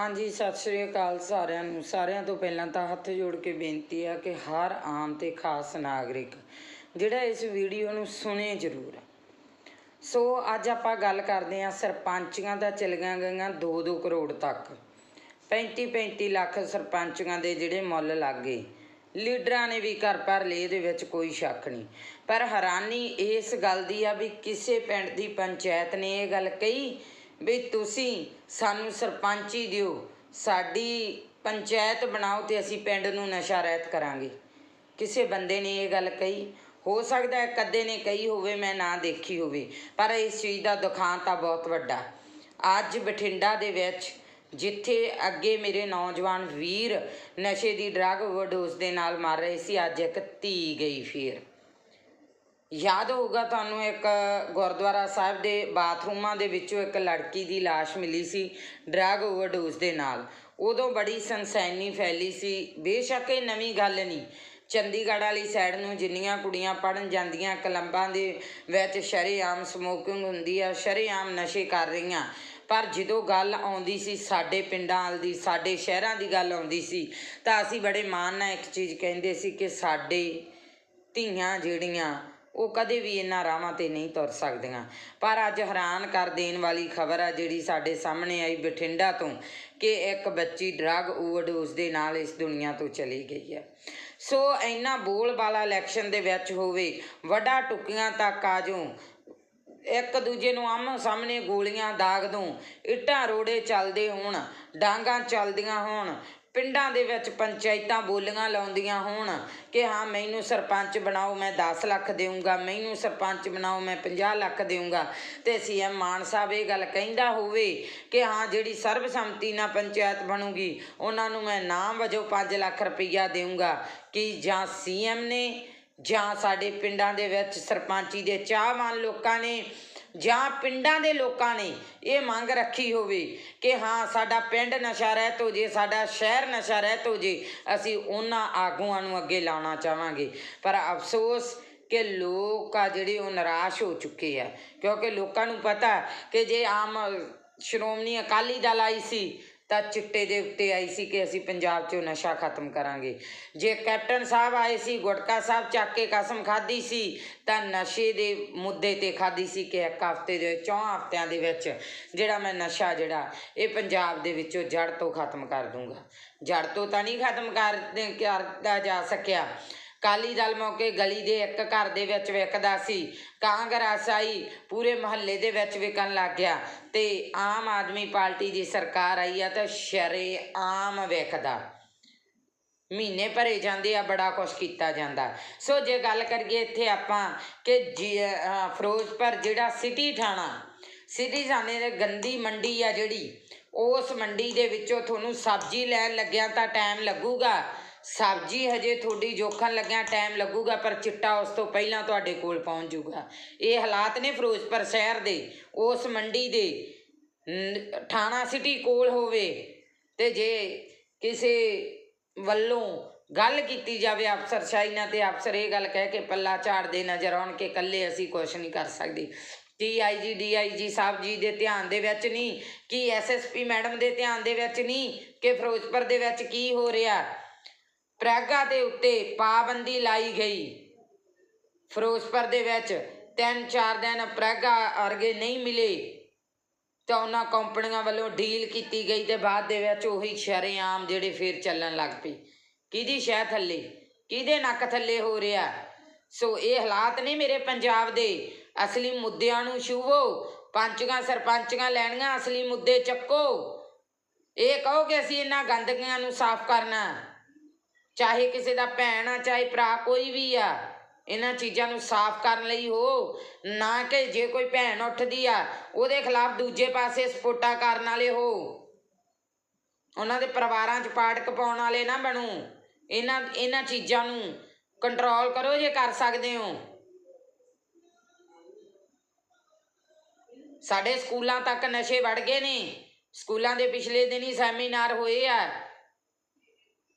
ਹਾਂਜੀ, ਸਤਿ ਸ਼੍ਰੀ ਅਕਾਲ ਸਾਰਿਆਂ ਨੂੰ। ਸਾਰਿਆਂ ਤੋਂ ਪਹਿਲਾਂ ਤਾਂ ਹੱਥ ਜੋੜ ਕੇ ਬੇਨਤੀ ਆ ਕਿ ਹਰ ਆਮ ਤੇ ਖਾਸ ਨਾਗਰਿਕ ਜਿਹੜਾ ਇਸ ਵੀਡੀਓ ਨੂੰ ਸੁਣੇ ਜ਼ਰੂਰ। ਸੋ ਅੱਜ ਆਪਾਂ ਗੱਲ ਕਰਦੇ ਹਾਂ ਸਰਪੰਚੀਆਂ ਦਾ ਚਲੀਆਂ ਗਈਆਂ 2-2 ਕਰੋੜ ਤੱਕ। 35-35 ਲੱਖ ਸਰਪੰਚੀਆਂ ਦੇ ਜਿਹੜੇ ਮੁੱਲ ਲੱਗ ਗਏ। ਲੀਡਰਾਂ ਨੇ ਵੀ ਘਰ ਭਰ ਲਏ ਦੇ ਵਿੱਚ ਕੋਈ ਸ਼ੱਕ ਨਹੀਂ। ਪਰ ਹੈਰਾਨੀ ਇਸ ਗੱਲ ਦੀ ਆ ਵੀ ਕਿਸੇ ਪਿੰਡ ਦੀ ਪੰਚਾਇਤ ਨੇ ਇਹ ਗੱਲ ਕਹੀ ਵੀ ਤੁਸੀਂ ਸਾਨੂੰ ਸਰਪੰਚੀ ਦਿਓ। ਸਾਡੀ ਪੰਚਾਇਤ ਬਣਾਓ ਤੇ ਅਸੀਂ ਪਿੰਡ ਨੂੰ ਨਸ਼ਾ ਰਹਿਤ ਕਰਾਂਗੇ। ਕਿਸੇ ਬੰਦੇ ਨੇ ਇਹ ਗੱਲ ਕਹੀ। ਹੋ ਸਕਦਾ ਹੈ ਕਦੇ ਨੇ ਕਹੀ ਹੋਵੇ, ਮੈਂ ਨਾ ਦੇਖੀ ਹੋਵੇ। ਪਰ ਇਸ ਚੀਜ਼ ਦਾ ਦੁਖਾਂਤ ਆ ਬਹੁਤ ਵੱਡਾ। ਅੱਜ ਬਠਿੰਡਾ ਦੇ ਵਿੱਚ ਜਿੱਥੇ ਅੱਗੇ ਮੇਰੇ ਨੌਜਵਾਨ ਵੀਰ ਨਸ਼ੇ ਦੀ ਡਰੱਗ overdose ਦੇ ਨਾਲ ਮਾਰ ਰਹੇ ਸੀ, ਅੱਜ ਇੱਕ ਧੀ ਗਈ ਫੇਰ। ਯਾਦ ਹੋਊਗਾ ਤੁਹਾਨੂੰ ਇੱਕ ਗੁਰਦੁਆਰਾ ਸਾਹਿਬ ਦੇ ਬਾਥਰੂਮਾਂ ਦੇ ਵਿੱਚੋਂ ਇੱਕ ਲੜਕੀ ਦੀ ਲਾਸ਼ ਮਿਲੀ ਸੀ, ਡਰੱਗ ਓਵਰਡੋਜ਼ ਦੇ ਨਾਲ। ਉਦੋਂ ਬੜੀ ਸਨਸੈਨੀ ਫੈਲੀ ਸੀ। ਬੇਸ਼ੱਕ ਇਹ ਨਵੀਂ ਗੱਲ ਨਹੀਂ। ਚੰਡੀਗੜ੍ਹ ਵਾਲੀ ਸਾਈਡ ਨੂੰ ਜਿੰਨੀਆਂ ਕੁੜੀਆਂ ਪੜਨ ਜਾਂਦੀਆਂ, ਕਲੰਬਾਂ ਦੇ ਵਿੱਚ ਸ਼ਰੇਆਮ ਸਮੋਕਿੰਗ ਹੁੰਦੀ ਆ, ਸ਼ਰੇਆਮ ਨਸ਼ੇ ਕਰ ਰਹੀਆਂ। ਪਰ ਜਦੋਂ ਗੱਲ ਆਉਂਦੀ ਸੀ ਸਾਡੇ ਪਿੰਡਾਂ ਵਾਲ ਦੀ, ਸਾਡੇ ਸ਼ਹਿਰਾਂ ਦੀ ਗੱਲ ਆਉਂਦੀ ਸੀ, ਤਾਂ ਅਸੀਂ ਬੜੇ ਮਾਣ ਨਾਲ ਇੱਕ ਚੀਜ਼ ਕਹਿੰਦੇ ਸੀ ਕਿ ਸਾਡੇ ਧੀਆਂ ਜਿਹੜੀਆਂ ਉਹ ਕਦੇ ਵੀ ਇਹਨਾਂ ਰਾਹਾਂ ਤੇ ਨਹੀਂ ਤੁਰ ਸਕਦੀਆਂ। ਪਰ ਅੱਜ ਹੈਰਾਨ ਕਰ ਦੇਣ ਵਾਲੀ ਖਬਰ ਆ ਜਿਹੜੀ ਸਾਡੇ ਸਾਹਮਣੇ ਆਈ ਬਠਿੰਡਾ ਤੋਂ, ਕਿ ਇੱਕ ਬੱਚੀ ਡਰੱਗ ਓਵਰਡੋਜ਼ ਦੇ ਨਾਲ ਇਸ ਦੁਨੀਆ ਤੋਂ ਚਲੀ ਗਈ ਹੈ। ਸੋ ਇੰਨਾ ਬੋਲ ਬਾਲਾ ਇਲੈਕਸ਼ਨ ਦੇ ਵਿੱਚ ਹੋਵੇ, ਵੱਡਾ ਟੁਕੀਆਂ ਤੱਕ ਆ ਜਾਓ ਇੱਕ ਦੂਜੇ ਨੂੰ ਆਮੋ ਸਾਹਮਣੇ ਗੋਲੀਆਂ ਦਾਗ ਦੋ। ਇੱਟਾਂ ਰੋੜੇ ਚੱਲਦੇ ਹੋਣ, ਡਾਂਗਾਂ ਚੱਲਦੀਆਂ ਹੋਣ ਪਿੰਡਾਂ ਦੇ ਵਿੱਚ ਪੰਚਾਇਤਾਂ ਬੋਲੀਆਂ ਲਾਉਂਦੀਆਂ ਹੋਣ ਕਿ ਹਾਂ, ਮੈਨੂੰ ਸਰਪੰਚ ਬਣਾਓ, ਮੈਂ 10 ਲੱਖ ਦੇਊਂਗਾ, ਮੈਨੂੰ ਸਰਪੰਚ ਬਣਾਓ, ਮੈਂ 50 ਲੱਖ ਦੇਊਂਗਾ। ਤੇ ਸੀਐਮ ਮਾਨ ਸਾਹਿਬ ਇਹ ਗੱਲ ਕਹਿੰਦਾ ਹੋਵੇ ਕਿ ਹਾਂ, ਜਿਹੜੀ ਸਰਬਸੰਮਤੀ ਨਾਲ ਪੰਚਾਇਤ ਬਣੂਗੀ, ਉਹਨਾਂ ਨੂੰ ਮੈਂ ਨਾਮ ਵਜੋਂ 5 ਲੱਖ ਰੁਪਈਆ ਦੇਊਂਗਾ। ਕਿ ਜਾਂ ਸੀਐਮ ਨੇ ਜਾਂ ਸਾਡੇ ਪਿੰਡਾਂ ਦੇ ਵਿੱਚ ਸਰਪੰਚੀ ਦੇ ਚਾਹਵਾਨ ਲੋਕਾਂ ਨੇ ਜਾਂ ਪਿੰਡਾਂ ਦੇ ਲੋਕਾਂ ਨੇ ਇਹ ਮੰਗ ਰੱਖੀ ਹੋਵੇ ਕਿ ਹਾਂ, ਸਾਡਾ ਪਿੰਡ ਨਸ਼ਾ ਰਹਿਤ ਹੋ ਜੇ, ਸਾਡਾ ਸ਼ਹਿਰ ਨਸ਼ਾ ਰਹਿਤ ਹੋ ਜੇ, ਅਸੀਂ ਉਹਨਾਂ ਆਗੂਆਂ ਨੂੰ ਅੱਗੇ ਲਾਉਣਾ ਚਾਹਾਂਗੇ। ਪਰ ਅਫਸੋਸ ਕਿ ਲੋਕ ਆ ਜਿਹੜੇ ਉਹ ਨਿਰਾਸ਼ ਹੋ ਚੁੱਕੇ ਆ। ਕਿਉਂਕਿ ਲੋਕਾਂ ਨੂੰ ਪਤਾ ਕਿ ਜੇ ਆਮ ਸ਼੍ਰੋਮਣੀ ਅਕਾਲੀ ਦਲ ਆਈ ਸੀ ਤਾਂ ਚਿੱਟੇ ਦੇ ਉੱਤੇ ਆਈ ਸੀ ਕਿ ਅਸੀਂ ਪੰਜਾਬ 'ਚੋਂ ਨਸ਼ਾ ਖਤਮ ਕਰਾਂਗੇ। ਜੇ ਕੈਪਟਨ ਸਾਹਿਬ ਆਏ ਸੀ, ਗੁਟਕਾ ਸਾਹਿਬ ਚੱਕ ਕੇ ਕਸਮ ਖਾਧੀ ਸੀ, ਤਾਂ ਨਸ਼ੇ ਦੇ ਮੁੱਦੇ ਤੇ ਖਾਧੀ ਸੀ ਕਿ ਇੱਕ ਹਫ਼ਤੇ ਦੇ, ਚੌਂ ਹਫ਼ਤਿਆਂ ਦੇ ਵਿੱਚ ਜਿਹੜਾ ਮੈਂ ਨਸ਼ਾ ਜਿਹੜਾ, ਇਹ ਪੰਜਾਬ ਦੇ ਵਿੱਚੋਂ ਜੜ ਤੋਂ ਖਤਮ ਕਰ ਦੂੰਗਾ। ਜੜ ਤੋਂ ਤਾਂ ਨਹੀਂ ਖਤਮ ਕਰ ਕਰਦਾ ਜਾ ਸਕਿਆ। ਕਾਲੀ ਦਲ ਮੌਕੇ ਗਲੀ ਦੇ ਇੱਕ ਘਰ ਦੇ ਵਿੱਚ ਵਿਕਦਾ ਸੀ। ਕਾਂਗਰਸ ਆਈ ਪੂਰੇ ਮਹੱਲੇ ਦੇ ਵਿੱਚ ਵਿਕਣ ਲੱਗ ਗਿਆ ਤੇ ਆਮ ਆਦਮੀ ਪਾਰਟੀ ਦੀ ਸਰਕਾਰ ਆਈ ਆ ਤਾਂ ਸ਼ਰੇ ਆਮ ਵਿਕਦਾ ਮਹੀਨੇ ਭਰੇ ਜਾਂਦੇ ਆ, ਬੜਾ ਕੁਛ ਕੀਤਾ ਜਾਂਦਾ। ਸੋ ਜੇ ਗੱਲ ਕਰੀਏ ਇੱਥੇ ਆਪਾਂ ਕਿ ਜੀ- ਫਿਰੋਜ਼ਪੁਰ ਜਿਹੜਾ ਸਿਟੀ ਥਾਣਾ ਸਿਟੀ ਥਾਣੇ ਦੇ ਗੰਦੀ ਮੰਡੀ ਆ ਜਿਹੜੀ, ਉਸ ਮੰਡੀ ਦੇ ਵਿੱਚੋਂ ਤੁਹਾਨੂੰ ਸਬਜ਼ੀ ਲੈਣ ਲੱਗਿਆ ਤਾਂ ਟਾਈਮ ਲੱਗੂਗਾ। ਸਬਜ਼ੀ ਹਜੇ ਤੁਹਾਡੀ ਜੋਖਣ ਲੱਗਿਆ ਟਾਈਮ ਲੱਗੂਗਾ, ਪਰ ਚਿੱਟਾ ਉਸ ਤੋਂ ਪਹਿਲਾਂ ਤੁਹਾਡੇ ਕੋਲ ਪਹੁੰਚ ਜਾਊਗਾ ਇਹ ਹਾਲਾਤ ਨੇ ਫਿਰੋਜ਼ਪੁਰ ਸ਼ਹਿਰ ਦੇ, ਉਸ ਮੰਡੀ ਦੇ, ਨ- ਥਾਣਾ ਸਿਟੀ ਕੋਲ ਹੋਵੇ। ਤੇ ਜੇ ਕਿਸੇ ਵੱਲੋਂ ਗੱਲ ਕੀਤੀ ਜਾਵੇ ਅਫਸਰਸ਼ਾਹੀ ਨਾਲ, ਤੇ ਅਫਸਰ ਇਹ ਗੱਲ ਕਹਿ ਕੇ ਪੱਲਾ ਝਾੜਦੇ ਨਜ਼ਰ ਆਉਣ ਕਿ ਇਕੱਲੇ ਅਸੀਂ ਕੁਝ ਨਹੀਂ ਕਰ ਸਕਦੇ। ਟੀਆਈਜੀ ਡੀਆਈਜੀ ਸਾਹਿਬ ਜੀ ਦੇ ਧਿਆਨ ਦੇ ਵਿੱਚ ਨਹੀਂ, ਕਿ ਐਸਐਸਪੀ ਮੈਡਮ ਦੇ ਧਿਆਨ ਦੇ ਵਿੱਚ ਨਹੀਂ, ਕਿ ਫਿਰੋਜ਼ਪੁਰ ਦੇ ਵਿੱਚ ਕੀ ਹੋ ਰਿਹਾ। ਪ੍ਰੈਗਾ ਦੇ ਉੱਤੇ ਪਾਬੰਦੀ ਲਾਈ ਗਈ। ਫਿਰੋਜ਼ਪੁਰ ਦੇ ਵਿੱਚ ਤਿੰਨ ਚਾਰ ਦਿਨ ਪ੍ਰੈਗਾ ਅਰਗੇ ਨਹੀਂ ਮਿਲੇ ਤਾਂ ਉਹਨਾਂ ਕੰਪਨੀਆਂ ਵੱਲੋਂ ਡੀਲ ਕੀਤੀ ਗਈ ਤੇ ਬਾਅਦ ਦੇ ਵਿੱਚ ਉਹੀ ਸ਼ਰੇਆਮ ਜਿਹੜੇ ਫੇਰ ਚੱਲਣ ਲੱਗ ਪਈ ਕਿਹਦੀ ਸ਼ਹਿ ਥੱਲੇ? ਕਿਹਦੇ ਨੱਕ ਥੱਲੇ ਹੋ ਰਿਹਾ? ਸੋ ਇਹ ਹਾਲਾਤ ਨਹੀਂ ਮੇਰੇ ਪੰਜਾਬ ਦੇ। ਅਸਲੀ ਮੁੱਦਿਆਂ ਨੂੰ ਛੂਵੋ ਪੰਚੀਆਂ ਸਰਪੰਚੀਆਂ ਲੈਣੀਆਂ ਅਸਲੀ ਮੁੱਦੇ ਚੱਕੋ। ਇਹ ਕਹੋ ਕਿ ਅਸੀਂ ਇਹਨਾਂ ਗੰਦਗੀਆਂ ਨੂੰ ਸਾਫ਼ ਕਰਨਾ। ਚਾਹੇ ਕਿਸੇ ਦਾ ਭੈਣ ਆ, ਚਾਹੇ ਭਰਾ, ਕੋਈ ਵੀ ਆ, ਇਹਨਾਂ ਚੀਜ਼ਾਂ ਨੂੰ ਸਾਫ਼ ਕਰਨ ਲਈ ਹੋ। ਨਾ ਕਿ ਜੇ ਕੋਈ ਭੈਣ ਉੱਠਦੀ ਆ, ਉਹਦੇ ਖਿਲਾਫ ਦੂਜੇ ਪਾਸੇ ਸਪੋਟਾ ਕਰਨ ਵਾਲੇ ਹੋ। ਉਹਨਾਂ ਦੇ ਪਰਿਵਾਰਾਂ 'ਚ ਪਾੜਕ ਪਾਉਣ ਵਾਲੇ ਨਾ ਬਣੋ। ਇਹਨਾਂ ਇਹਨਾਂ ਚੀਜ਼ਾਂ ਨੂੰ ਕੰਟਰੋਲ ਕਰੋ ਜੇ ਕਰ ਸਕਦੇ ਹੋ। ਸਾਡੇ ਸਕੂਲਾਂ ਤੱਕ ਨਸ਼ੇ ਵੜ ਗਏ ਨੇ। ਸਕੂਲਾਂ ਦੇ ਪਿਛਲੇ ਦਿਨ ਹੀ ਸੈਮੀਨਾਰ ਹੋਏ ਆ।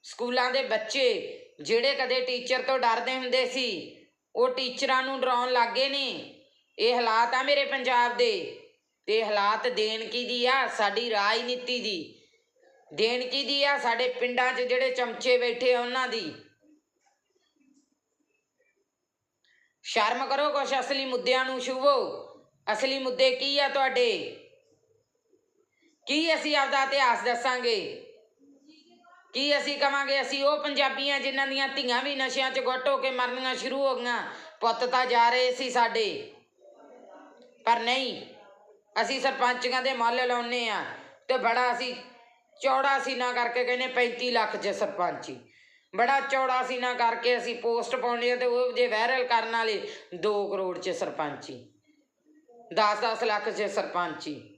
ਸਕੂਲਾਂ ਦੇ ਬੱਚੇ ਜਿਹੜੇ ਕਦੇ ਟੀਚਰ ਤੋਂ ਡਰਦੇ ਹੁੰਦੇ ਸੀ, ਉਹ ਟੀਚਰਾਂ ਨੂੰ ਡਰਾਉਣ ਲੱਗੇ ਨੇ। ਇਹ ਹਾਲਾਤ ਆ ਮੇਰੇ ਪੰਜਾਬ ਦੇ। ਤੇ ਹਾਲਾਤ ਦੇਣ ਕੀ ਦੀ ਆ? ਸਾਡੀ ਰਾਜਨੀਤੀ ਦੀ। ਦੇਣ ਦੀ ਆ? ਸਾਡੇ ਪਿੰਡਾਂ 'ਚ ਜਿਹੜੇ ਚਮਚੇ ਬੈਠੇ ਆ ਉਹਨਾਂ ਦੀ। ਸ਼ਰਮ ਕਰੋ ਕੁਛ, ਅਸਲੀ ਮੁੱਦਿਆਂ ਨੂੰ ਛੂਵੋ। ਅਸਲੀ ਮੁੱਦੇ ਕੀ ਆ ਤੁਹਾਡੇ? ਕੀ ਅਸੀਂ ਆਪਦਾ ਇਤਿਹਾਸ ਦੱਸਾਂਗੇ? ਕੀ ਅਸੀਂ ਕਵਾਂਗੇ? ਅਸੀਂ ਉਹ ਪੰਜਾਬੀਆਂ ਜਿਨ੍ਹਾਂ ਦੀਆਂ ਧੀਆਂ ਵੀ ਨਸ਼ਿਆਂ 'ਚ ਗੁੱਟ ਹੋ ਕੇ ਮਰਨੀਆਂ ਸ਼ੁਰੂ ਹੋ ਗਈਆਂ। ਪੁੱਤ ਤਾਂ ਜਾ ਰਹੇ ਸੀ ਸਾਡੇ। ਪਰ ਨਹੀਂ, ਅਸੀਂ ਸਰਪੰਚਾਂ ਦੇ ਮੁੱਲ ਲਾਉਨੇ ਆ ਤੇ ਬੜਾ ਅਸੀਂ ਚੌੜਾ ਸੀਨਾ ਕਰਕੇ ਕਹਿੰਦੇ 35 ਲੱਖ 'ਚ ਸਰਪੰਚੀ। ਬੜਾ ਚੌੜਾ ਸੀਨਾ ਕਰਕੇ ਅਸੀਂ ਪੋਸਟ ਪਾਉਂਦੇ ਆ ਤੇ ਉਹ ਜੇ ਵਾਇਰਲ ਕਰਨ ਵਾਲੇ 2 ਕਰੋੜ 'ਚ ਸਰਪੰਚੀ। 10-10 ਲੱਖ 'ਚ ਸਰਪੰਚੀ।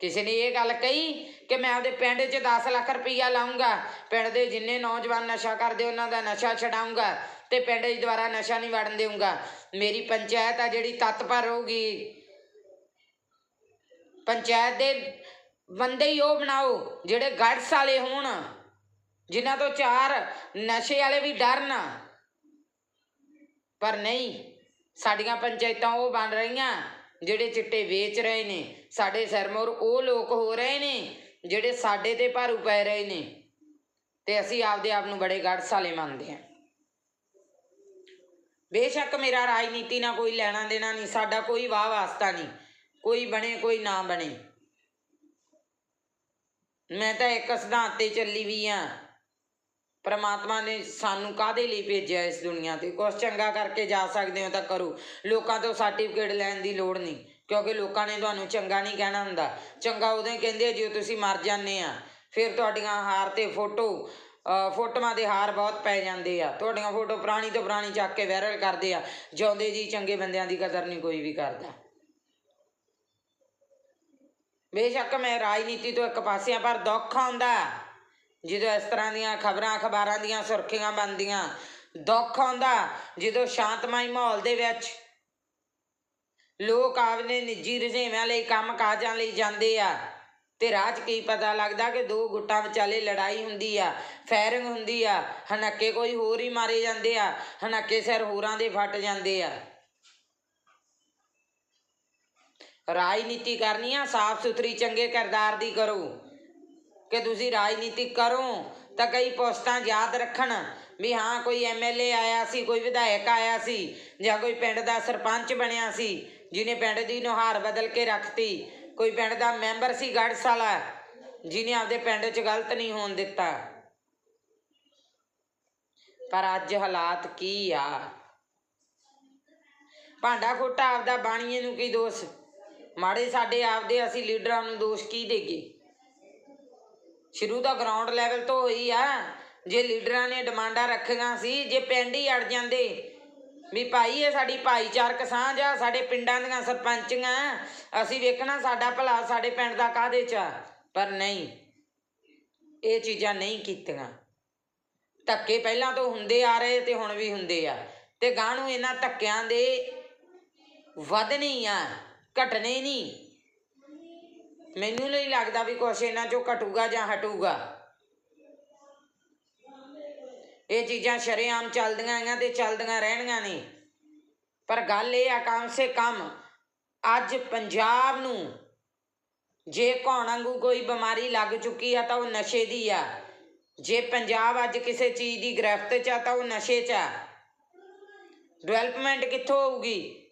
ਕਿਸੇ ਨੇ ਇਹ ਗੱਲ ਕਹੀ ਕਿ ਮੈਂ ਆਪਦੇ ਪਿੰਡ 'ਚ 10 ਲੱਖ ਰੁਪਈਆ ਲਾਉਂਗਾ ਪਿੰਡ ਦੇ ਜਿੰਨੇ ਨੌਜਵਾਨ ਨਸ਼ਾ ਕਰਦੇ, ਉਹਨਾਂ ਦਾ ਨਸ਼ਾ ਛਡਾਉਂਗਾ ਤੇ ਪਿੰਡ 'ਚ ਦੁਬਾਰਾ ਨਸ਼ਾ ਨਹੀਂ ਵੜਨ ਦੇਊਂਗਾ। ਮੇਰੀ ਪੰਚਾਇਤ ਆ ਜਿਹੜੀ ਤਤਪਰ ਰਹੂਗੀ। ਪੰਚਾਇਤ ਦੇ ਬੰਦੇ ਹੀ ਉਹ ਬਣਾਓ, ਜਿਹੜੇ ਗੜਸ ਵਾਲੇ ਹੋਣ, ਜਿਨ੍ਹਾਂ ਤੋਂ ਚਾਰ ਨਸ਼ੇ ਵਾਲੇ ਵੀ ਡਰਨ। ਪਰ ਨਹੀਂ, ਸਾਡੀਆਂ ਪੰਚਾਇਤਾਂ ਉਹ ਬਣ ਰਹੀਆਂ। ਜਿਹੜੇ ਚਿੱਟੇ ਵੇਚ ਰਹੇ ਨੇ, ਸਾਡੇ ਸਿਰਮੌਰ ਉਹ ਲੋਕ ਹੋ ਰਹੇ ਨੇ, ਜਿਹੜੇ ਸਾਡੇ ਤੇ ਭਾਰੂ ਪੈ ਰਹੇ ਨੇ। ਤੇ ਅਸੀਂ ਆਪਦੇ ਆਪ ਨੂੰ ਬੜੇ ਗੜਸਾਲੇ ਮੰਨਦੇ ਹਾਂ। ਬੇਸ਼ੱਕ ਮੇਰਾ ਰਾਜਨੀਤੀ ਨਾਲ ਕੋਈ ਲੈਣਾ ਦੇਣਾ ਨਹੀਂ, ਸਾਡਾ ਕੋਈ ਵਾਹ ਵਾਸਤਾ ਨਹੀਂ, ਕੋਈ ਬਣੇ, ਕੋਈ ਨਾ ਬਣੇ। ਮੈਂ ਤਾਂ ਇੱਕ ਸਿਧਾਂਤ ਤੇ ਚੱਲੀ ਵੀ ਆ ਪਰਮਾਤਮਾ ਨੇ ਸਾਨੂੰ ਕਾਦੇ ਲਈ ਭੇਜਿਆ ਇਸ ਦੁਨੀਆ ਤੇ? ਕੁਛ ਚੰਗਾ ਕਰਕੇ ਜਾ ਸਕਦੇ ਹੋ ਤਾਂ ਕਰੋ। ਲੋਕਾਂ ਤੋਂ ਸਰਟੀਫਿਕੇਟ ਲੈਣ ਦੀ ਲੋੜ ਨਹੀਂ, ਕਿਉਂਕਿ ਲੋਕਾਂ ਨੇ ਤੁਹਾਨੂੰ ਚੰਗਾ ਨਹੀਂ ਕਹਿਣਾ ਹੁੰਦਾ। ਚੰਗਾ ਉਦੋਂ ਹੀ ਕਹਿੰਦੇ ਆ ਤੁਸੀਂ ਮਰ ਜਾਂਦੇ ਆ। ਫਿਰ ਤੁਹਾਡੀਆਂ ਹਾਰ ਤੇ ਫੋਟੋ, ਅਹ ਫੋਟੋਆਂ ਦੇ ਹਾਰ ਬਹੁਤ ਪੈ ਜਾਂਦੇ ਆ। ਤੁਹਾਡੀਆਂ ਫੋਟੋ ਪੁਰਾਣੀ ਤੋਂ ਪੁਰਾਣੀ ਚੱਕ ਕੇ ਵਾਇਰਲ ਕਰਦੇ ਆ। ਜਿਉਂਦੇ ਜੀ ਚੰਗੇ ਬੰਦਿਆਂ ਦੀ ਕਦਰ ਨਹੀਂ ਕੋਈ ਵੀ ਕਰਦਾ। ਬੇਸ਼ੱਕ ਮੈਂ ਰਾਜਨੀਤੀ ਤੋਂ ਇੱਕ ਪਾਸੇ ਆ, ਪਰ ਦੁੱਖ ਆਉਂਦਾ। ਜਦੋਂ ਇਸ ਤਰ੍ਹਾਂ ਦੀਆਂ ਖਬਰਾਂ ਅਖਬਾਰਾਂ ਦੀਆਂ ਸੁਰਖੀਆਂ ਬਣਦੀਆਂ, ਦੁੱਖ ਆਉਂਦਾ ਜਦੋਂ ਸ਼ਾਂਤਮਈ ਮਾਹੌਲ ਦੇ ਵਿੱਚ ਲੋਕ ਆਪਦੇ ਨਿੱਜੀ ਰੁਝੇਵਿਆਂ ਲਈ ਕੰਮ ਕਾਜਾਂ ਲਈ ਜਾਂਦੇ ਆ ਤੇ ਰਾਹ 'ਚ ਕੀ ਪਤਾ ਲੱਗਦਾ ਕਿ ਦੋ ਗੁੱਟਾਂ ਵਿਚਾਲੇ ਲੜਾਈ ਹੁੰਦੀ ਆ, ਫਾਇਰਿੰਗ ਹੁੰਦੀ ਆ, ਹਨੱਕੇ ਕੋਈ ਹੋਰ ਹੀ ਮਾਰੇ ਜਾਂਦੇ ਆ, ਹਨੱਕੇ ਸਿਰ ਹੋਰਾਂ ਦੇ ਫਟ ਜਾਂਦੇ ਆ। ਰਾਜਨੀਤੀ ਕਰਨੀ ਆ, ਸਾਫ਼ ਸੁਥਰੀ ਚੰਗੇ ਕਿਰਦਾਰ ਦੀ ਕਰੋ। ਕਿ ਤੁਸੀਂ ਰਾਜਨੀਤੀ ਕਰੋ, ਤਾਂ ਕਈ ਪੋਸਟਾਂ ਯਾਦ ਰੱਖਣ ਵੀ ਹਾਂ, ਕੋਈ ਐਮਐਲਏ ਆਇਆ ਸੀ, ਕੋਈ ਵਿਧਾਇਕ ਆਇਆ ਸੀ, ਜਾਂ ਕੋਈ ਪਿੰਡ ਦਾ ਸਰਪੰਚ ਬਣਿਆ ਸੀ, ਜਿਹਨੇ ਪਿੰਡ ਦੀ ਨੁਹਾਰ ਬਦਲ ਕੇ ਰੱਖਤੀ। ਕੋਈ ਪਿੰਡ ਦਾ ਮੈਂਬਰ ਸੀ ਗੜਸ ਵਾਲਾ ਜਿਹਨੇ ਆਪਦੇ ਪਿੰਡ 'ਚ ਗਲਤ ਨਹੀਂ ਹੋਣ ਦਿੱਤਾ। ਪਰ ਅੱਜ ਹਾਲਾਤ ਕੀ ਆ? ਭਾਂਡਾ ਖੋਟਾ ਆਪਦਾ ਬਾਣੀਏ ਨੂੰ ਕੀ ਦੋਸ਼? ਮਾੜੇ ਸਾਡੇ ਆਪਦੇ ਅਸੀਂ ਲੀਡਰਾਂ ਨੂੰ ਦੋਸ਼ ਕੀ ਦੇਗੇ ਸ਼ੁਰੂ ਤਾਂ ਗਰਾਊਂਡ ਲੈਵਲ ਤੋਂ ਹੋਈ ਆ। ਜੇ ਲੀਡਰਾਂ ਨੇ ਡਿਮਾਂਡਾਂ ਰੱਖੀਆਂ ਸੀ, ਜੇ ਪਿੰਡ ਹੀ ਅੜ ਜਾਂਦੇ, ਵੀ ਭਾਈ ਇਹ ਸਾਡੀ ਭਾਈਚਾਰਕ ਸਾਂਝ ਆ, ਸਾਡੇ ਪਿੰਡਾਂ ਦੀਆਂ ਸਰਪੰਚੀਆਂ, ਅਸੀਂ ਵੇਖਣਾ ਸਾਡਾ ਭਲਾ ਸਾਡੇ ਪਿੰਡ ਦਾ ਕਾਹਦੇ ਚ ਆ? ਪਰ ਨਹੀਂ, ਇਹ ਚੀਜ਼ਾਂ ਨਹੀਂ ਕੀਤੀਆਂ। ਧੱਕੇ ਪਹਿਲਾਂ ਤੋਂ ਹੁੰਦੇ ਆ ਰਹੇ ਤੇ ਹੁਣ ਵੀ ਹੁੰਦੇ ਆ। ਤੇ ਗਾਂ ਨੂੰ ਇਹਨਾਂ ਧੱਕਿਆਂ ਦੇ ਵਧਣੇ ਆ, ਘਟਣੇ ਨਹੀਂ। ਮੈਨੂੰ ਨਹੀਂ ਲੱਗਦਾ ਵੀ ਕੁਛ ਇਹਨਾਂ ਚੋਂ ਘਟੂਗਾ ਜਾਂ ਹਟੂਗਾ। ਇਹ ਚੀਜ਼ਾਂ ਸ਼ਰੇਆਮ ਚੱਲਦੀਆਂ ਆਈਆਂ ਤੇ ਚੱਲਦੀਆਂ ਰਹਿਣੀਆਂ ਨੇ। ਪਰ ਗੱਲ ਇਹ ਆ ਕਮ ਸੇ ਕਮ ਅੱਜ ਪੰਜਾਬ ਨੂੰ ਜੇ ਕੌਣ ਵਾਂਗੂ ਕੋਈ ਬਿਮਾਰੀ ਲੱਗ ਚੁੱਕੀ ਆ ਤਾਂ ਉਹ ਨਸ਼ੇ ਦੀ ਆ। ਜੇ ਪੰਜਾਬ ਅੱਜ ਕਿਸੇ ਚੀਜ਼ ਦੀ ਗ੍ਰਿਫਤ 'ਚ ਆ ਤਾਂ ਉਹ ਨਸ਼ੇ 'ਚ ਆ। ਡਿਵੈਲਪਮੈਂਟ ਕਿੱਥੋਂ ਹੋਊਗੀ?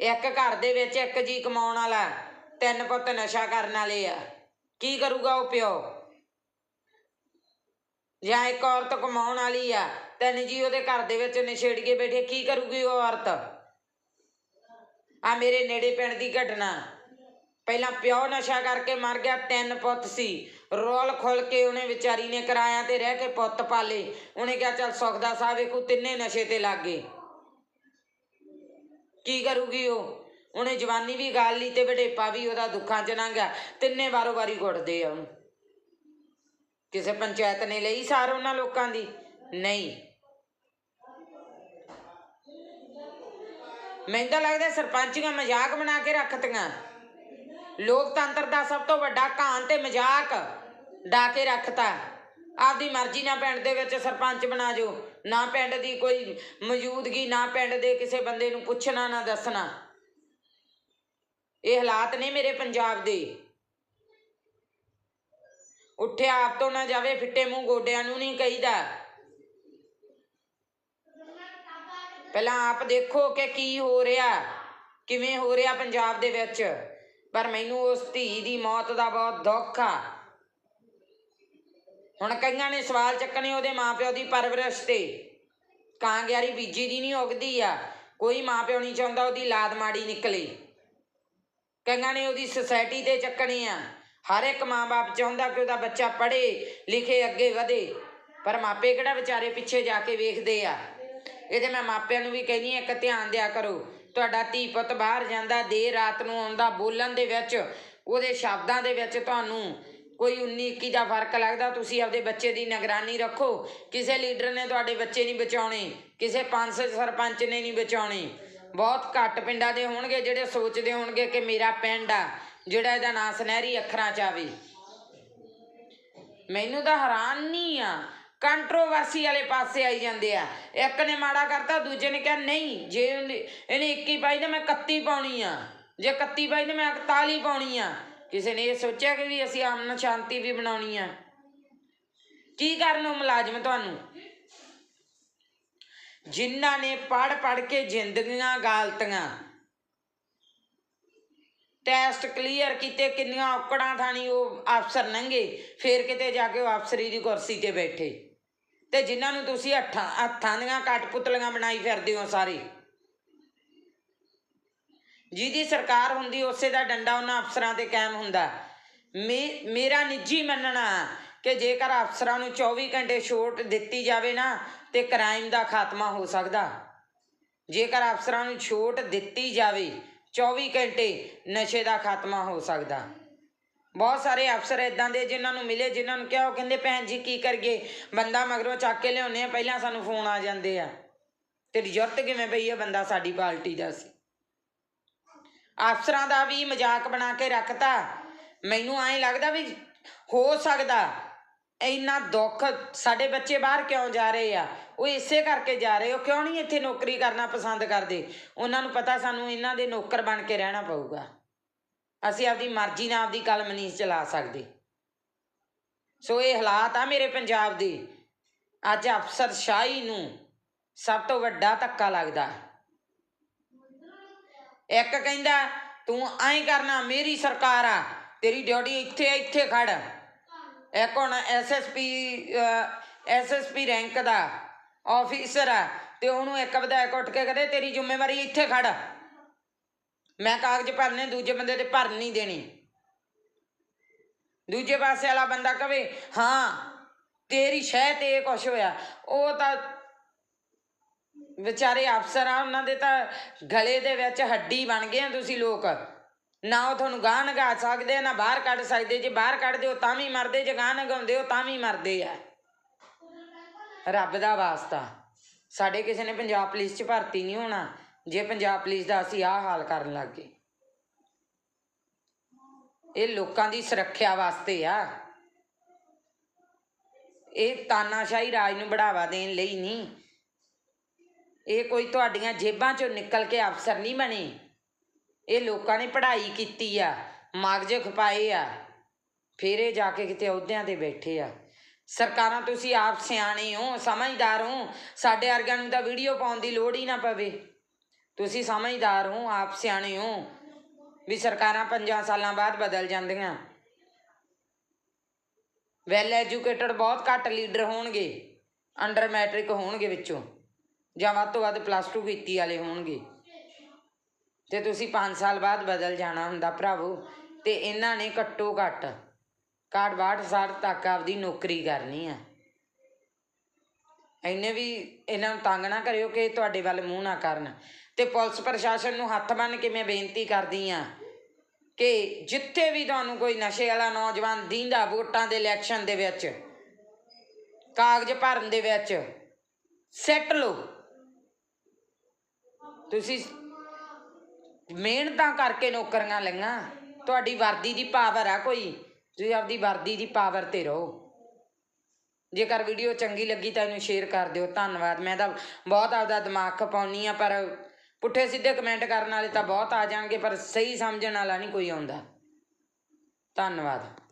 ਇੱਕ ਘਰ ਦੇ ਵਿੱਚ ਇੱਕ ਜੀ ਕਮਾਉਣ ਵਾਲਾ। ਤਿੰਨ ਪੁੱਤ ਨਸ਼ਾ ਕਰਨ ਵਾਲੇ ਆ। ਕੀ ਕਰੂਗਾ ਉਹ ਪਿਓ? ਜਾਂ ਇੱਕ ਔਰਤ ਕਮਾਉਣ ਵਾਲੀ ਆ, ਤਿੰਨ ਜੀ ਉਹਦੇ ਘਰ ਦੇ ਵਿੱਚ ਨਸ਼ੇੜੀਏ ਬੈਠੇ, ਕੀ ਕਰੂਗੀ ਉਹ ਔਰਤ? ਆ ਮੇਰੇ ਨੇੜੇ ਪਿੰਡ ਦੀ ਘਟਨਾ। ਪਹਿਲਾਂ ਪਿਓ ਨਸ਼ਾ ਕਰਕੇ ਮਰ ਗਿਆ, ਤਿੰਨ ਪੁੱਤ ਸੀ। ਰੋਲ ਖੁੱਲ ਕੇ ਉਹਨੇ ਵਿਚਾਰੀ ਨੇ ਕਰਾਇਆ ਤੇ ਰਹਿ ਕੇ ਪੁੱਤ ਪਾਲੇ। ਉਹਨੇ ਕਿਹਾ, ਚੱਲ ਸੁਖਦਾ ਸਾਹਿਬ ਵੇਖੂ, ਤਿੰਨੇ ਨਸ਼ੇ ਤੇ ਲੱਗ ਗਏ। ਕੀ ਕਰੂਗੀ ਉਹ? ਉਹਨੇ ਜਵਾਨੀ ਵੀ ਗਾਲ ਲਈ ਤੇ ਵਡੇਪਾ ਵੀ ਉਹਦਾ ਦੁੱਖਾਂ ਚ ਲੰਘਿਆ ਤਿੰਨੇ ਵਾਰੋ ਵਾਰੀ ਗੁੱਟਦੇ ਆ ਉਹਨੂੰ ਕਿਸੇ ਪੰਚਾਇਤ ਨੇ ਲਈ ਸਾਰ ਉਹਨਾਂ ਲੋਕਾਂ ਦੀ? ਨਹੀਂ। ਮੈਨੂੰ ਤਾਂ ਲੱਗਦਾ ਸਰਪੰਚੀਆਂ ਮਜ਼ਾਕ ਬਣਾ ਕੇ ਰੱਖਤੀਆਂ। ਲੋਕਤੰਤਰ ਦਾ ਸਭ ਤੋਂ ਵੱਡਾ ਘਾਣ ਤੇ ਮਜ਼ਾਕ ਡਾ ਕੇ ਰੱਖਤਾ। ਆਪਦੀ ਮਰਜ਼ੀ ਨਾਲ ਪਿੰਡ ਦੇ ਵਿੱਚ ਸਰਪੰਚ ਬਣਾ ਜੋ। ਨਾ ਪਿੰਡ ਦੀ ਕੋਈ ਮੌਜੂਦਗੀ, ਨਾ ਪਿੰਡ ਦੇ ਕਿਸੇ ਬੰਦੇ ਨੂੰ ਪੁੱਛਣਾ, ਨਾ ਦੱਸਣਾ। ਇਹ ਹਾਲਾਤ ਨੇ ਮੇਰੇ ਪੰਜਾਬ ਦੇ। ਉੱਠਿਆ ਆਪ ਤੋਂ ਨਾ ਜਾਵੇ, ਫਿੱਟੇ ਮੂੰਹ ਗੋਡਿਆਂ ਨੂੰ ਨਹੀਂ ਕਹੀਦਾ। ਪਹਿਲਾਂ ਆਪ ਦੇਖੋ ਕਿ ਕੀ ਹੋ ਰਿਹਾ, ਕਿਵੇਂ ਹੋ ਰਿਹਾ ਪੰਜਾਬ ਦੇ ਵਿੱਚ। ਪਰ ਮੈਨੂੰ ਉਸ ਧੀ ਦੀ ਮੌਤ ਦਾ ਬਹੁਤ ਦੁੱਖ ਆ। ਹੁਣ ਕਈਆਂ ਨੇ ਸਵਾਲ ਚੱਕਣੇ ਉਹਦੇ ਮਾਪਿਓ ਦੀ ਪਰਵਰਿਸ਼ ਤੇ। ਕਾਂਗਿਆਰੀ ਬੀਜੀ ਦੀ ਨਹੀਂ ਉਗਦੀ ਆ। ਕੋਈ ਮਾਪਿਓ ਨਹੀਂ ਚਾਹੁੰਦਾ ਉਹਦੀ ਲਾਦ ਮਾੜੀ ਨਿਕਲੇ। ਕਈਆਂ ਨੇ ਉਹਦੀ ਸੁਸਾਇਟੀ ਤੇ ਚੱਕਣੇ ਆ। ਹਰ ਇੱਕ ਮਾਂ-ਬਾਪ ਚਾਹੁੰਦਾ ਕਿ ਉਹਦਾ ਬੱਚਾ ਪੜ੍ਹੇ, ਲਿਖੇ, ਅੱਗੇ ਵਧੇ। ਪਰ ਮਾਪੇ ਕਿਹੜਾ ਵਿਚਾਰੇ ਪਿੱਛੇ ਜਾ ਕੇ ਵੇਖਦੇ ਆ? ਇਹਦੇ ਮੈਂ ਮਾਪਿਆਂ ਨੂੰ ਵੀ ਕਹਿੰਦੀ ਹਾਂ, ਇੱਕ ਧਿਆਨ ਦਿਆ ਕਰੋ। ਤੁਹਾਡਾ ਧੀ ਪੁੱਤ ਬਾਹਰ ਜਾਂਦਾ, ਦੇਰ ਰਾਤ ਨੂੰ ਆਉਂਦਾ ਬੋਲਣ ਦੇ ਵਿੱਚ, ਉਹਦੇ ਸ਼ਬਦਾਂ ਦੇ ਵਿੱਚ ਤੁਹਾਨੂੰ ਕੋਈ 19 21 ਦਾ ਫ਼ਰਕ ਲੱਗਦਾ, ਤੁਸੀਂ ਆਪਦੇ ਬੱਚੇ ਦੀ ਨਿਗਰਾਨੀ ਰੱਖੋ। ਕਿਸੇ ਲੀਡਰ ਨੇ ਤੁਹਾਡੇ ਬੱਚੇ ਨਹੀਂ ਬਚਾਉਣੇ, ਕਿਸੇ ਪੰਚ ਸਰਪੰਚ ਨੇ ਨਹੀਂ ਬਚਾਉਣੇ। ਬਹੁਤ ਘੱਟ ਪਿੰਡਾਂ ਦੇ ਹੋਣਗੇ ਜਿਹੜੇ ਸੋਚਦੇ ਹੋਣਗੇ ਕਿ ਮੇਰਾ ਪਿੰਡ ਆ, ਜਿਹੜਾ ਇਹਦਾ ਨਾਂ ਸੁਨਹਿਰੀ ਅੱਖਰਾਂ ਚ ਆਵੇ। ਮੈਨੂੰ ਤਾਂ ਹੈਰਾਨ ਨਹੀਂ ਆ ਕੰਟਰੋਵਰਸੀ ਵਾਲੇ ਪਾਸੇ ਆਈ ਜਾਂਦੇ ਆ। ਇੱਕ ਨੇ ਮਾੜਾ ਕਰਤਾ, ਦੂਜੇ ਨੇ ਕਿਹਾ, ਨਹੀਂ, ਜੇ ਇਹਨੇ ਇਹਨੇ 21 ਪਾਈ ਤਾਂ ਮੈਂ 31 ਪਾਉਣੀ ਆ। ਜੇ 31 ਪਾਈ ਤਾਂ ਮੈਂ 41 ਪਾਉਣੀ ਆ। ਕਿਸੇ ਨੇ ਇਹ ਸੋਚਿਆ ਕਿ ਵੀ ਅਸੀਂ ਅਮਨ ਸ਼ਾਂਤੀ ਵੀ ਬਣਾਉਣੀ ਆ। ਕੀ ਕਰਨ ਉਹ ਮੁਲਾਜ਼ਮ ਤੁਹਾਨੂੰ? ਜਿਨ੍ਹਾਂ ਨੇ ਪੜ ਪੜ ਕੇ ਜ਼ਿੰਦਗੀਆਂ ਗਾਲਤੀਆਂ। ਟੈਸਟ ਕਲੀਅਰ ਕੀਤੇ, ਕਿੰਨੀਆਂ ਔਕੜਾਂ ਥਾਣੀ ਉਹ ਅਫਸਰ ਨੰਗੇ, ਫੇਰ ਕਿਤੇ ਜਾ ਕੇ ਉਹ ਅਫਸਰੀ ਦੀ ਕੁਰਸੀ ਤੇ ਬੈਠੇ। ਤੇ ਜਿਨ੍ਹਾਂ ਨੂੰ ਤੁਸੀਂ ਹੱਥਾਂ ਹੱਥਾਂ ਦੀਆਂ ਕਟਪੁਤਲੀਆਂ ਬਣਾਈ ਫਿਰਦੇ ਹੋ ਸਾਰੇ। ਜਿਹਦੀ ਸਰਕਾਰ ਹੁੰਦੀ, ਉਸੇ ਦਾ ਡੰਡਾ ਉਹਨਾਂ ਅਫਸਰਾਂ ਤੇ ਕਾਇਮ ਹੁੰਦਾ। ਮੇ- ਮੇਰਾ ਨਿੱਜੀ ਮੰਨਣਾ ਕਿ ਜੇਕਰ ਅਫਸਰਾਂ ਨੂੰ 24 ਘੰਟੇ ਛੋਟ ਦਿੱਤੀ ਜਾਵੇ ਨਾ, ਤੇ ਕ੍ਰਾਈਮ ਦਾ ਖਾਤਮਾ ਹੋ ਸਕਦਾ। ਜੇਕਰ ਅਫਸਰਾਂ ਨੂੰ ਛੋਟ ਦਿੱਤੀ ਜਾਵੇ 24 ਘੰਟੇ ਨਸ਼ੇ ਦਾ ਖਾਤਮਾ ਹੋ ਸਕਦਾ। ਬਹੁਤ ਸਾਰੇ ਅਫਸਰ ਇਦਾਂ ਦੇ ਜਿਨ੍ਹਾਂ ਨੂੰ ਮਿਲੇ, ਜਿਨ੍ਹਾਂ ਨੂੰ ਕਿਹਾ, ਉਹ ਕਹਿੰਦੇ, ਭੈਣ ਜੀ, ਕੀ ਕਰੀਏ? ਬੰਦਾ ਮਗਰੋਂ ਚੱਕ ਕੇ ਲਿਆਉਂਦੇ ਆ, ਪਹਿਲਾਂ ਸਾਨੂੰ ਫੋਨ ਆ ਜਾਂਦੇ ਆ। ਤੇਰੀ ਜ਼ਰੂਰਤ ਕਿਵੇਂ ਪਈ ਆ? ਬੰਦਾ ਸਾਡੀ ਪਾਰਟੀ ਦਾ ਸੀ। ਅਫਸਰਾਂ ਦਾ ਵੀ ਮਜ਼ਾਕ ਬਣਾ ਕੇ ਰੱਖਤਾ। ਮੈਨੂੰ ਐਂ ਲੱਗਦਾ ਵੀ ਹੋ ਸਕਦਾ ਇੰਨਾ ਦੁੱਖ ਸਾਡੇ ਬੱਚੇ ਬਾਹਰ ਕਿਉਂ ਜਾ ਰਹੇ ਆ? ਉਹ ਇਸੇ ਕਰਕੇ ਜਾ ਰਹੇ, ਉਹ ਕਿਉਂ ਨਹੀਂ ਇੱਥੇ ਨੌਕਰੀ ਕਰਨਾ ਪਸੰਦ ਕਰਦੇ? ਉਹਨਾਂ ਨੂੰ ਪਤਾ ਸਾਨੂੰ ਇਹਨਾਂ ਦੇ ਨੌਕਰ ਬਣ ਕੇ ਰਹਿਣਾ ਪਊਗਾ। ਅਸੀਂ ਆਪਦੀ ਮਰਜ਼ੀ ਨਾਲ ਆਪਦੀ ਕਲਮ ਨਹੀਂ ਚਲਾ ਸਕਦੇ। ਸੋ ਇਹ ਹਾਲਾਤ ਆ ਮੇਰੇ ਪੰਜਾਬ ਦੇ। ਅੱਜ ਅਫਸਰ ਸ਼ਾਹੀ ਨੂੰ ਸਭ ਤੋਂ ਵੱਡਾ ਧੱਕਾ ਲੱਗਦਾ। ਇੱਕ ਕਹਿੰਦਾ, ਤੂੰ ਐਂ ਕਰਨਾ, ਮੇਰੀ ਸਰਕਾਰ ਆ, ਤੇਰੀ ਡਿਊਟੀ ਇੱਥੇ ਇੱਥੇ ਖੜ। ਇੱਕ ਹੁਣ ਐਸਐਸਪੀ ਐਸਐਸਪੀ ਰੈਂਕ ਦਾ ਆਫੀਸਰ ਆ ਤੇ ਉਹਨੂੰ ਇੱਕ ਵਿਧਾਇਕ ਉੱਠ ਕੇ ਕਹਦੇ, ਤੇਰੀ ਜ਼ਿੰਮੇਵਾਰੀ ਇੱਥੇ ਖੜ। ਮੈਂ ਕਾਗਜ਼ ਭਰਨੇ, ਦੂਜੇ ਬੰਦੇ ਤੇ ਭਰਨ ਨਹੀਂ ਦੇਣੀ। ਦੂਜੇ ਪਾਸੇ ਵਾਲਾ ਬੰਦਾ ਕਵੇ ਹਾਂ, ਤੇਰੀ ਸ਼ਹਿ ਤੇ ਇਹ ਕੁਛ ਹੋਇਆ। ਉਹ ਤਾਂ ਵਿਚਾਰੇ ਅਫਸਰ ਆ, ਉਹਨਾਂ ਦੇ ਤਾਂ ਗਲੇ ਦੇ ਵਿੱਚ ਹੱਡੀ ਬਣ ਗਏ ਆ ਤੁਸੀਂ ਲੋਕ। ਨਾ ਉਹ ਤੁਹਾਨੂੰ ਗਾਹ ਨਗਾ ਸਕਦੇ ਆ, ਨਾ ਬਾਹਰ ਕੱਢ ਸਕਦੇ ਜੇ ਬਾਹਰ ਕੱਢਦੇ ਹੋ ਤਾਂ ਵੀ ਮਰਦੇ ਜੇ ਗਾਹ ਨਗਾਉਂਦੇ ਹੋ ਤਾਂ ਵੀ ਮਰਦੇ ਆ। ਰੱਬ ਦਾ ਵਾਸਤਾ। ਸਾਡੇ ਕਿਸੇ ਨੇ ਪੰਜਾਬ ਪੁਲਿਸ 'ਚ ਭਰਤੀ ਨਹੀਂ ਹੋਣਾ ਜੇ ਪੰਜਾਬ ਪੁਲਿਸ ਦਾ ਅਸੀਂ ਆਹ ਹਾਲ ਕਰਨ ਲੱਗ ਗਏ। ਇਹ ਲੋਕਾਂ ਦੀ ਸੁਰੱਖਿਆ ਵਾਸਤੇ ਆ। ਇਹ ਤਾਨਾਸ਼ਾਹੀ ਰਾਜ ਨੂੰ ਬੜਾਵਾ ਦੇਣ ਲਈ ਨਹੀਂ। ਇਹ ਕੋਈ ਤੁਹਾਡੀਆਂ ਜੇਬਾਂ ਚੋਂ ਨਿਕਲ ਕੇ ਅਫਸਰ ਨਹੀਂ ਬਣੇ। ਇਹ ਲੋਕਾਂ ਨੇ ਪੜ੍ਹਾਈ ਕੀਤੀ ਆ, ਮਗਜ ਖਪਾਏ ਆ, ਫਿਰ ਇਹ ਜਾ ਕੇ ਕਿਤੇ ਅਹੁਦਿਆਂ ਤੇ ਬੈਠੇ ਆ। ਸਰਕਾਰਾਂ, ਤੁਸੀਂ ਆਪ ਸਿਆਣੇ ਹੋ, ਸਮਝਦਾਰ ਹੋ, ਸਾਡੇ ਵਰਗਿਆਂ ਨੂੰ ਤਾਂ ਵੀਡੀਓ ਪਾਉਣ ਦੀ ਲੋੜ ਹੀ ਨਾ ਪਵੇ। ਤੁਸੀਂ ਸਮਝਦਾਰ ਹੋ, ਆਪ ਸਿਆਣੇ ਹੋ, ਵੀ ਸਰਕਾਰਾਂ ਪੰਜਾਂ ਸਾਲਾਂ ਬਾਅਦ ਬਦਲ ਜਾਂਦੀਆਂ। ਵੈਲ ਐਜੂਕੇਟਡ ਬਹੁਤ ਘੱਟ ਲੀਡਰ ਹੋਣਗੇ, ਅੰਡਰ ਮੈਟ੍ਰਿਕ ਹੋਣਗੇ ਵਿੱਚੋਂ, ਜਾਂ ਵੱਧ ਤੋਂ ਵੱਧ ਪਲੱਸ 2 ਕੀਤੀ ਵਾਲੇ ਹੋਣਗੇ। ਤੇ ਤੁਸੀਂ 5 ਸਾਲ ਬਾਅਦ ਬਦਲ ਜਾਣਾ ਹੁੰਦਾ ਭਰਾਵੋ। ਤੇ ਇਹਨਾਂ ਨੇ ਘੱਟੋ ਘੱਟ ਕਾਟ 62 ਸਾਲ ਤੱਕ ਆਪਦੀ ਨੌਕਰੀ ਕਰਨੀ ਆ। ਇੰਨੇ ਵੀ ਇਹਨਾਂ ਨੂੰ ਤੰਗ ਨਾ ਕਰਿਓ ਕਿ ਤੁਹਾਡੇ ਵੱਲ ਮੂੰਹ ਨਾ ਕਰਨ। ਤੇ ਪੁਲਿਸ ਪ੍ਰਸ਼ਾਸਨ ਨੂੰ ਹੱਥ ਬੰਨ ਕੇ ਮੈਂ ਬੇਨਤੀ ਕਰਦੀ ਆ ਕਿ ਜਿੱਥੇ ਵੀ ਤੁਹਾਨੂੰ ਕੋਈ ਨਸ਼ੇ ਵਾਲਾ ਨੌਜਵਾਨ ਦੀਂਦਾ ਵੋਟਾਂ ਦੇ ਇਲੈਕਸ਼ਨ ਦੇ ਵਿੱਚ, ਕਾਗਜ਼ ਭਰਨ ਦੇ ਵਿੱਚ, ਸੈੱਟ ਲਓ। ਤੁਸੀਂ ਮਿਹਨਤਾਂ ਕਰਕੇ ਨੌਕਰੀਆਂ ਲਈਆਂ। ਤੁਹਾਡੀ ਵਰਦੀ ਦੀ ਪਾਵਰ ਆ ਕੋਈ। ਤੁਸੀਂ ਆਪਦੀ ਵਰਦੀ ਦੀ ਪਾਵਰ ਤੇ ਰਹੋ। ਜੇਕਰ ਵੀਡੀਓ ਚੰਗੀ ਲੱਗੀ ਤਾਂ ਇਹਨੂੰ ਸ਼ੇਅਰ ਕਰ ਦਿਓ। ਧੰਨਵਾਦ। ਮੈਂ ਤਾਂ ਬਹੁਤ ਆਪਦਾ ਦਿਮਾਗ ਖਪਾਉਣੀ ਆ, ਪਰ ਪੁੱਠੇ ਸਿੱਧੇ ਕਮੈਂਟ ਕਰਨ ਵਾਲੇ ਤਾਂ ਬਹੁਤ ਆ ਜਾਣਗੇ, ਪਰ ਸਹੀ ਸਮਝਣ ਵਾਲਾ ਨਹੀਂ ਕੋਈ ਆਉਂਦਾ। ਧੰਨਵਾਦ।